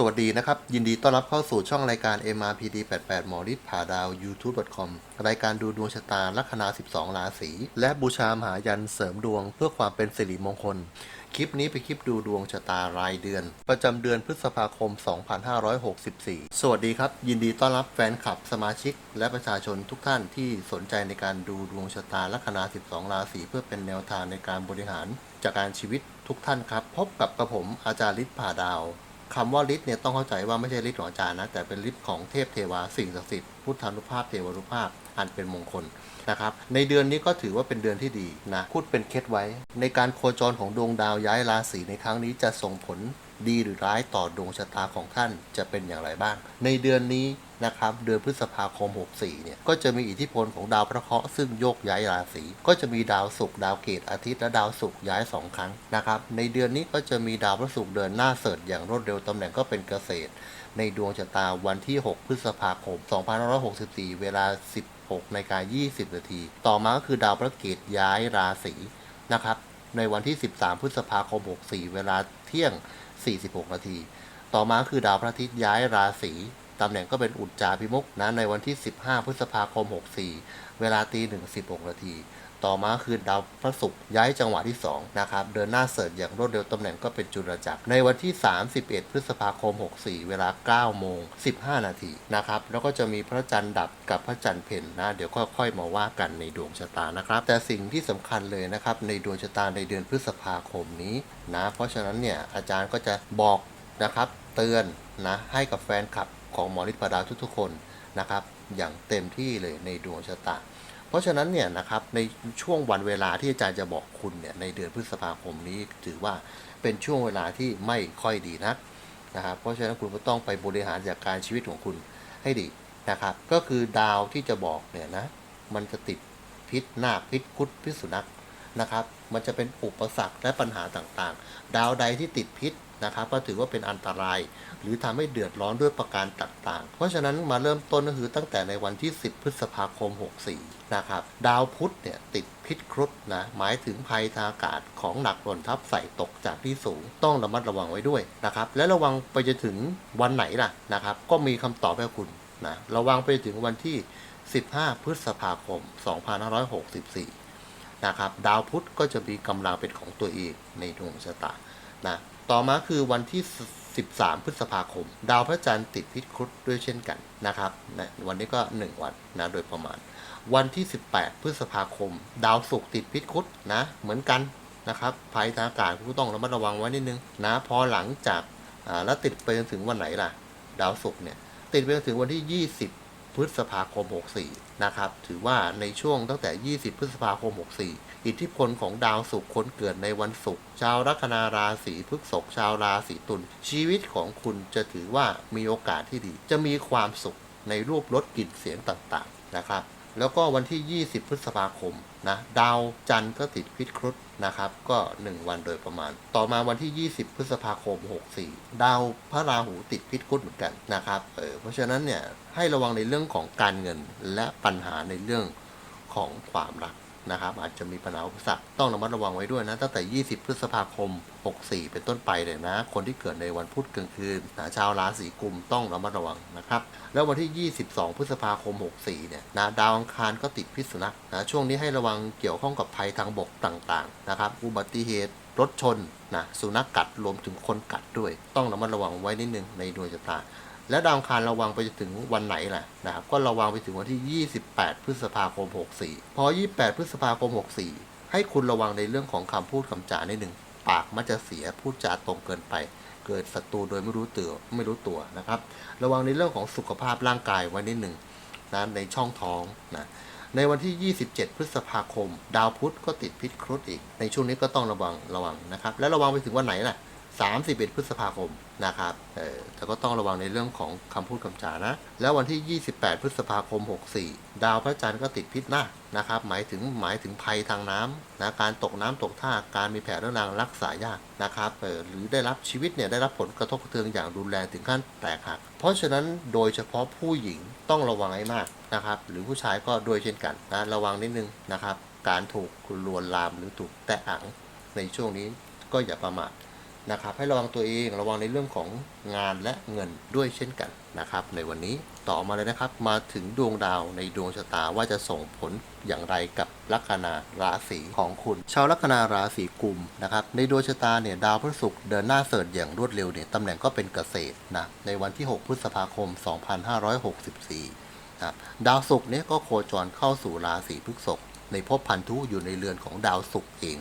สวัสดีนะครับ ยินดีต้อนรับเข้าสู่ช่องรายการ MRPD 88 หมอฤทธิ์ผ่าดาว youtube.com รายการดูดวงชะตาลัคนา 12 ราศี และบูชามหายันเสริมดวงเพื่อความเป็นสิริมงคล คลิปนี้เป็นคลิปดูดวงชะตารายเดือน ประจำเดือนพฤษภาคม 2564 สวัสดีครับ ยินดีต้อนรับแฟนคลับสมาชิก และประชาชนทุกท่านที่สนใจในการดูดวงชะตาลัคนา 12 ราศีเพื่อเป็นแนวทางในการบริหารจัดการชีวิตทุกท่านครับ พบกับกระผมอาจารย์ฤทธิ์ผ่าดาว คำว่าฤทธิ์เนี่ยต้องเข้าใจว่าไม่ใช่ฤทธิ์ของอาจารย์นะแต่เป็นฤทธิ์ของเทพเทวาสิ่งศักดิ์สิทธิ์พุทธานุภาพเทวานุภาพอันเป็นมงคลนะครับในเดือนนี้ก็ถือว่าเป็นเดือนที่ดีนะพูดเป็นเคล็ดไว้ ในการโคจรของดวงดาวย้ายราศีในครั้งนี้จะส่งผล ดีหรือร้ายต่อดวงชะตาของท่านจะเป็นอย่างไรบ้าง ในเดือนนี้นะครับเดือนพฤษภาคม 64 เนี่ย ก็จะมีอิทธิพลของดาวพระเคราะห์ซึ่งโยกย้ายราศี ก็จะมีดาวศุกร์ดาวเกตอาทิตย์และดาวศุกร์ย้ายสองครั้งนะครับ ในเดือนนี้ก็จะมีดาวพระศุกร์เดินหน้าเสริฐอย่างรวดเร็วตำแหน่งก็เป็นเกษตร ในดวงชะตาวันที่ 6 พฤษภาคม 2564 เวลา 16นาฬิกา20 นาที ต่อมาก็คือดาวพระเกตย้ายราศีนะครับ ในวันที่ 13 พฤษภาคม 64 เวลาเที่ยง 46 นาที ต่อมาคือดาวพระอาทิตย์ย้ายราศีตำแหน่งก็เป็นอุจจาพิมุกนะในวันที่ 15 พฤษภาคม 64 เวลาตี1 16 นาที ต่อมาคือดาวพระศุกร์ย้ายจังหวะที่2นะครับเดินหน้าเสริฐอย่างรวดเร็วตำแหน่งก็เป็นจุลจักร ในวันที่ 31 พฤษภาคม 64 เวลา 9 โมง 15 นาทีนะครับแล้วก็จะมีพระจันทร์ดับกับพระจันทร์เพ็ญนะเดี๋ยวค่อยๆมาว่ากันในดวงชะตานะครับ แต่สิ่งที่สำคัญเลยนะครับในดวงชะตาในเดือนพฤษภาคมนี้นะเพราะฉะนั้นเนี่ยอาจารย์ก็จะบอกนะครับเตือนนะให้กับแฟนคลับของหมอฤทธิ์พดาวทุกๆคนนะครับอย่างเต็มที่เลยในดวงชะตา เพราะฉะนั้นเนี่ยนะครับในช่วงวันเวลาที่อาจารย์จะบอกคุณเนี่ยในเดือนพฤษภาคมนี้ถือว่าเป็นช่วงเวลาที่ไม่ค่อยดีนักนะครับเพราะฉะนั้นคุณก็ต้องไปบริหารจัดการชีวิตของคุณให้ดีนะครับ ก็คือดาวที่จะบอกเนี่ยนะมันจะติดพิษนาคพิษคุดพิษสุนัขนะครับ มันจะเป็นอุปสรรคและปัญหาต่างๆ ดาวใดที่ติดพิษ นะครับก็ถือว่าเป็นอันตราย หรือทำให้เดือดร้อนด้วยประการต่างๆ เพราะฉะนั้นมาเริ่มต้นก็คือตั้งแต่ในวันที่ 10 พฤษภาคม 64 นะครับ ดาวพุธเนี่ยติดพิษครุฑนะหมายถึงภัยทางอากาศของหนักหล่นทับใส่ตกจากที่สูง ต้องระมัดระวังไว้ด้วยนะครับและระวังไปจนถึงวันไหนล่ะนะครับ ก็มีคำตอบให้คุณนะระวังไปถึงวันที่ 15 พฤษภาคม 2564 นะครับ ดาวพุธก็จะมีกำลังเป็นของตัวเองในดวงชะตา นะ ต่อมาคือวันที่ 13 พฤษภาคม ดาวพระจันทร์ติดพิษครุฑด้วยเช่นกันนะครับนะวันนี้ก็ 1 วันนะโดยประมาณ วันที่ 18 พฤษภาคม ดาวศุกร์ติดพิษครุฑนะเหมือนกันนะครับภัยทางอากาศคุณก็ต้องระมัดระวังไว้นิดนึงนะพอหลังจากแล้วติดไปจนถึงวันไหนล่ะ ดาวศุกร์เนี่ยติดไปจนถึงวันที่ 20 พฤษภาคม 64 นะครับ ถือว่าในช่วงตั้งแต่ 20 พฤษภาคม 64 อิทธิพลของดาวศุกร์ค้นเกิดในวันศุกร์ ชาวลัคนาราศีพฤษภชาวราศีตุล ชีวิตของคุณจะถือว่ามีโอกาสที่ดี จะมีความสุขในรูปรสกลิ่นเสียงต่างๆ นะครับ แล้วก็วันที่ 20 พฤษภาคม นะดาวจันทร์ก็ติดพิษครุฑนะครับ ก็ 1 วันโดยประมาณ ต่อมาวันที่ 20 พฤษภาคม 64 ดาวพระราหูติดพิษครุฑเหมือนกันนะครับเออเพราะฉะนั้นเนี่ยให้ระวังในเรื่องของการเงินและปัญหาในเรื่องของความรัก นะครับ อาจจะมีปัญหาอุปสรรคต้องระมัดระวังไว้ด้วยนะ ตั้งแต่ 20 พฤษภาคม 64 เป็นต้นไปเลยนะ คนที่เกิดในวันพุธกลางคืนนะชาวราศีกุมต้องระมัดระวังนะครับ แล้ววันที่ 22 พฤษภาคม 64 เนี่ยนะดาวอังคารก็ติดพิษสุนัขนะช่วงนี้ให้ระวังเกี่ยวข้องกับภัยทางบกต่างๆนะครับ อุบัติเหตุรถชนนะสุนัขกัดรวมถึงคนกัดด้วย ต้องระมัดระวังไว้นิดนึงในดวงชะตา และดาวคารระวังไปจนถึงวันไหนล่ะนะครับ ก็ระวังไปถึงวันที่ 28 พฤษภาคม 64 พอ 28 พฤษภาคม 64 ให้คุณระวังในเรื่องของคำพูดคำจานิดหนึ่ง ปากมันจะเสียพูดจาตรงเกินไป เกิดศัตรูโดยไม่รู้ตัวไม่รู้ตัวนะครับ ระวังในเรื่องของสุขภาพร่างกายไว้นิดหนึ่งนะในช่องท้องนะในวันที่ 27 พฤษภาคม ดาวพุธก็ติดพิษครุฑอีก ในช่วงนี้ก็ต้องระวังระวังนะครับ และระวังไปถึงวันไหนล่ะ 31 พฤษภาคมนะครับเออแต่ก็ต้องระวังในเรื่องของคำพูดคำจานะ แล้ววันที่ 28 พฤษภาคม 64 ดาวพระจันทร์ก็ติดพิษนานะครับ หมายถึงหมายถึงภัยทางน้ำนะการตกน้ำตกท่าการมีแผลเรื้อรังรักษายากนะครับเออหรือได้รับชีวิตเนี่ยได้รับผลกระทบกระเทือนอย่างรุนแรงถึงขั้นแตกหัก เพราะฉะนั้นโดยเฉพาะผู้หญิงต้องระวังให้มากนะครับหรือผู้ชายก็โดยเช่นกันนะระวังนิดนึงนะครับการถูกลวนลามหรือถูกแตะอังในช่วงนี้ก็อย่าประมาท นะครับ ให้ระวังตัวเองระวังในเรื่องของงานและเงินด้วยเช่นกันนะครับ ในวันนี้ต่อมาเลยนะครับ มาถึงดวงดาวในดวงชะตาว่าจะส่งผลอย่างไรกับลัคนาราศีของคุณ ชาวลัคนาราศีกุมนะครับ ในดวงชะตาเนี่ยดาวพฤหัสเดินหน้าเสริฐอย่างรวดเร็วเนี่ยตำแหน่งก็เป็นเกษตรนะในวันที่ 6 พฤษภาคม 2564นะครับดาวศุกร์เนี่ยก็โคจรเข้าสู่ราศีพฤษภในภพพันธุอยู่ในเรือนของดาวศุกร์เอง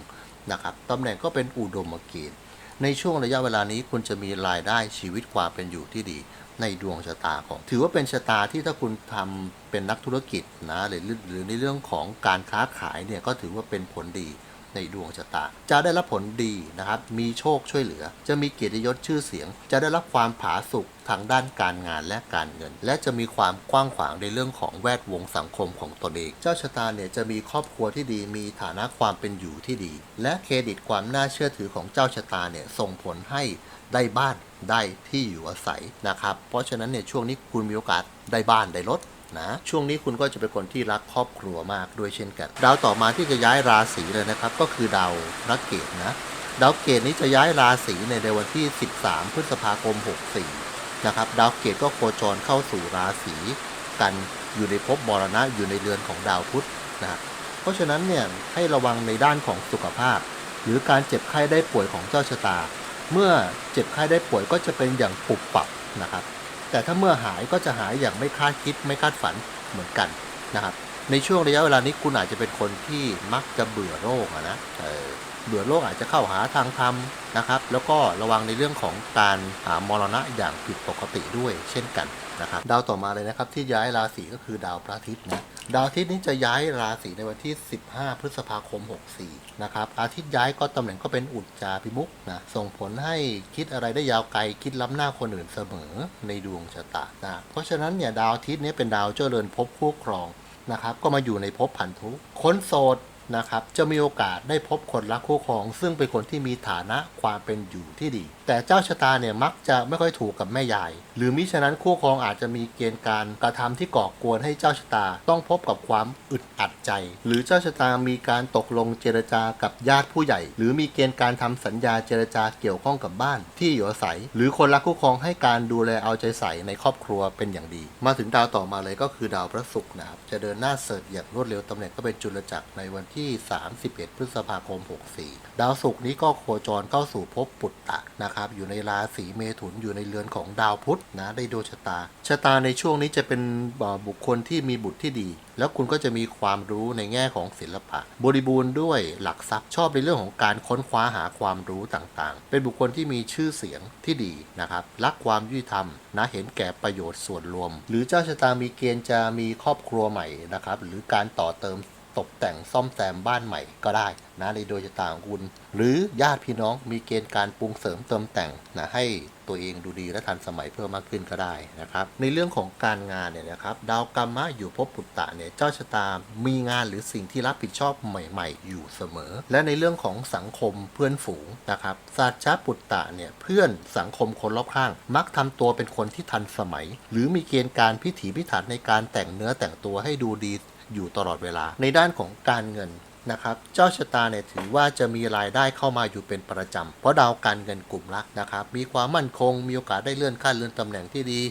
นะครับตำแหน่งก็เป็นอุดมเกณฑ์ ในช่วงระยะเวลานี้คุณจะมีรายได้ชีวิตความเป็นอยู่ที่ดี ในดวงชะตาของ ถือว่าเป็นชะตาที่ถ้าคุณทำเป็นนักธุรกิจนะหรือหรือในเรื่องของการค้าขายเนี่ยก็ถือว่าเป็นผลดี ในดวงชะตา จะได้รับผลดีนะครับ มีโชคช่วยเหลือ จะมีเกียรติยศชื่อเสียง จะได้รับความผาสุกทางด้านการงานและการเงิน และจะมีความกว้างขวางในเรื่องของแวดวงสังคมของตนเอง เจ้าชะตาเนี่ยจะมีครอบครัวที่ดีมีฐานะความเป็นอยู่ที่ดี และเครดิตความน่าเชื่อถือของเจ้าชะตาเนี่ยส่งผลให้ได้บ้านได้ที่อยู่อาศัยนะครับ เพราะฉะนั้นเนี่ยช่วงนี้คุณมีโอกาสได้บ้านได้รถ นะช่วงนี้คุณก็จะเป็นคนที่รักครอบครัวมากด้วยเช่นกัน ดาวต่อมาที่จะย้ายราศีเลยนะครับ ก็คือดาวพระเกตนะดาวเกตนี้จะย้ายราศีในในวันที่ 13 พฤษภาคม 64 นะครับดาวเกตก็โคจรเข้าสู่ราศีกันอยู่ในภพมรณะอยู่ในเรือนของดาวพุธนะครับเพราะฉะนั้นเนี่ยให้ระวังในด้านของสุขภาพ หรือการเจ็บไข้ได้ป่วยของเจ้าชะตา เมื่อเจ็บไข้ได้ป่วยก็จะเป็นอย่างปุบปับนะครับ แต่ถ้าเมื่อหายก็จะหายอย่างไม่คาดคิดไม่คาดฝันเหมือนกันนะครับ ในช่วงระยะเวลานี้คุณอาจจะเป็นคนที่มักจะเบื่อโรคนะเเบื่อโรคอาจจะเข้าหาทางธรรมนะครับ แล้วก็ระวังในเรื่องของการหามรณะอย่างผิดปกติด้วยเช่นกันนะครับ ดาวต่อมาเลยนะครับที่ย้ายราศีก็คือดาวพระอาทิตย์นะ ดาวอาทิตย์นี้จะย้ายราศีในวันที่ 15 พฤษภาคม 64 นะครับ อาทิตย์ย้ายก็ตำแหน่งก็เป็นอุจจาพิมุกนะ ส่งผลให้คิดอะไรได้ยาวไกล คิดล้ำหน้าคนอื่นเสมอในดวงชะตานะ เพราะฉะนั้นเนี่ยดาวอาทิตย์นี้เป็นดาวเจริญภพคู่ครองนะครับ ก็มาอยู่ในภพผันธุคนโสด นะครับจะมีโอกาสได้พบคนรักคู่ครอง ซึ่งเป็นคนที่มีฐานะความเป็นอยู่ที่ดี แต่เจ้าชะตาเนี่ยมักจะไม่ค่อยถูกกับแม่ยาย หรือมิฉะนั้นคู่ครองอาจจะมีเกณฑ์การกระทำที่ก่อกวนให้เจ้าชะตา ต้องพบกับความอึดอัดใจ หรือเจ้าชะตามีการตกลงเจรจากับญาติผู้ใหญ่ หรือมีเกณฑ์การทำสัญญาเจรจาเกี่ยวข้องกับบ้านที่อยู่อาศัย หรือคนรักคู่ครองให้การดูแลเอาใจใส่ในครอบครัวเป็นอย่างดี มาถึงดาวต่อมาเลยก็คือดาวพระศุกร์นะครับจะเดินหน้าเสริฐอย่างรวดเร็วตำแหน่งก็เป็นจุลจักรในวันที่ที่ 31 พฤษภาคม 64 ดาวศุกร์นี้ก็โคจรเข้าสู่ภพปุตตะนะครับอยู่ในราศีเมถุนอยู่ในเรือนของดาวพุธนะได้ดวงชะตา ชะตาในช่วงนี้จะเป็นบุคคลที่มีบุตรที่ดี แล้วคุณก็จะมีความรู้ในแง่ของศิลปะ บริบูรณ์ด้วยหลักทรัพย์ชอบในเรื่องของการค้นคว้าหาความรู้ต่างๆ เป็นบุคคลที่มีชื่อเสียงที่ดีนะครับรักความยุติธรรมนะเห็นแก่ประโยชน์ส่วนรวม หรือเจ้าชะตามีเกณฑ์จะมีครอบครัวใหม่นะครับหรือการต่อเติม ตกแต่งซ่อมแซมบ้านใหม่ก็ได้นะในโดยชะตาของคุณ หรือญาติพี่น้องมีเกณฑ์การปรุงเสริมเติมแต่งนะให้ตัวเองดูดีและทันสมัยเพิ่มมากขึ้นก็ได้นะครับ ในเรื่องของการงานเนี่ยนะครับ ดาวกรรมะอยู่ภพปุตตะเนี่ยเจ้าชะตา มีงานหรือสิ่งที่รับผิดชอบใหม่ ๆ อยู่เสมอ และในเรื่องของสังคมเพื่อนฝูงนะครับศาสตร์ชาปุตตะเนี่ยเพื่อนสังคมคนรอบข้าง มักทำตัวเป็นคนที่ทันสมัย หรือมีเกณฑ์การพิถีพิถันในการแต่งเนื้อแต่งตัวให้ดูดี อยู่ตลอดเวลา ในด้านของการเงินนะครับเจ้าชะตาเนี่ยถือว่าจะมีรายได้เข้ามาอยู่เป็นประจำเพราะดาวการเงินกลุ่มรักนะครับ มีความมั่นคง มีโอกาสได้เลื่อนขั้นเลื่อนตำแหน่งที่ดี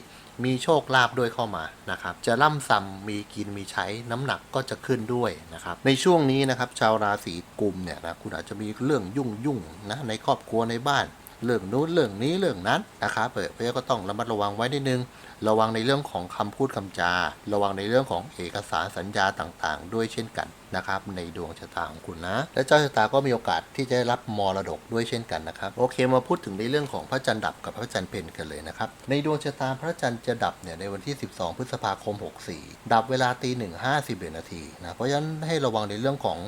มีโชคลาภด้วยเข้ามานะครับ จะร่ำซ้ำมีกินมีใช้น้ำหนักก็จะขึ้นด้วยนะครับ ในช่วงนี้นะครับ ชาวราศีกุมเนี่ยนะคุณอาจจะมีเรื่องยุ่งยุ่งนะในครอบครัวในบ้าน เรื่องนู้นเรื่องนี้เรื่องนั้นนะครับเพราะฉะนั้นก็ต้องระมัดระวังไว้นิดนึง ระวังในเรื่องของคำพูดคำจา ระวังในเรื่องของเอกสารสัญญาต่างๆ ด้วยเช่นกันนะครับในดวงชะตาของคุณนะ และเจ้าชะตาก็มีโอกาสที่จะได้รับมรดกด้วยเช่นกันนะครับ โอเคมาพูดถึงในเรื่องของพระจันทร์ดับกับพระจันทร์เพนกันเลยนะครับ ในดวงชะตาพระจันทร์จะดับเนี่ยในวันที่ 12 พฤษภาคม 64 ดับเวลาตีหนึ่งห้าสิบเอ็ดนาทีนะเพราะฉะนั้นให้ระวังในเรื่องของ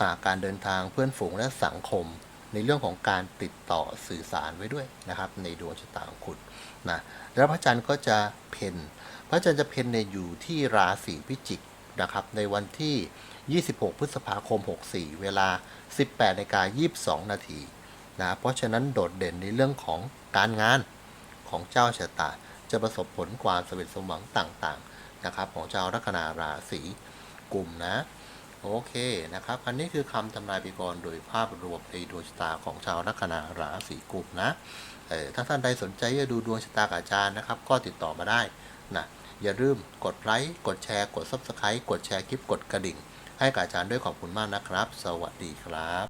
อาการเดินทางเพื่อนฝูงและสังคม ในเรื่องของการติดต่อสื่อสารไว้ด้วยนะครับ ในดวงชะตาของคุณนะแล้วพระจันทร์ก็จะเพนพระจันทร์จะเพนเนี่ยอยู่ที่ราศีพิจิกนะครับในวันที่ 26 พฤษภาคม 64 เวลา 18นาฬิกา22 นาทีนะเพราะฉะนั้นโดดเด่นในเรื่องของการงานของเจ้าชะตา จะประสบผลความสำเร็จสมหวังต่างๆนะครับของชาวลัคนาราศีกุมนะ โอเคนะครับ อันนี้คือคำทำนายปีกรโดยภาพรวมในดวงชะตาของชาวลัคนาราศีกุมนะเออถ้าท่านใดสนใจจะดูดวงชะตากับอาจารย์นะครับ ก็ติดต่อมาได้นะอย่าลืมกดไลค์กดแชร์ กด Subscribe กดแชร์คลิปกดกระดิ่ง ให้กับอาจารย์ด้วยขอบคุณมากนะครับ สวัสดีครับ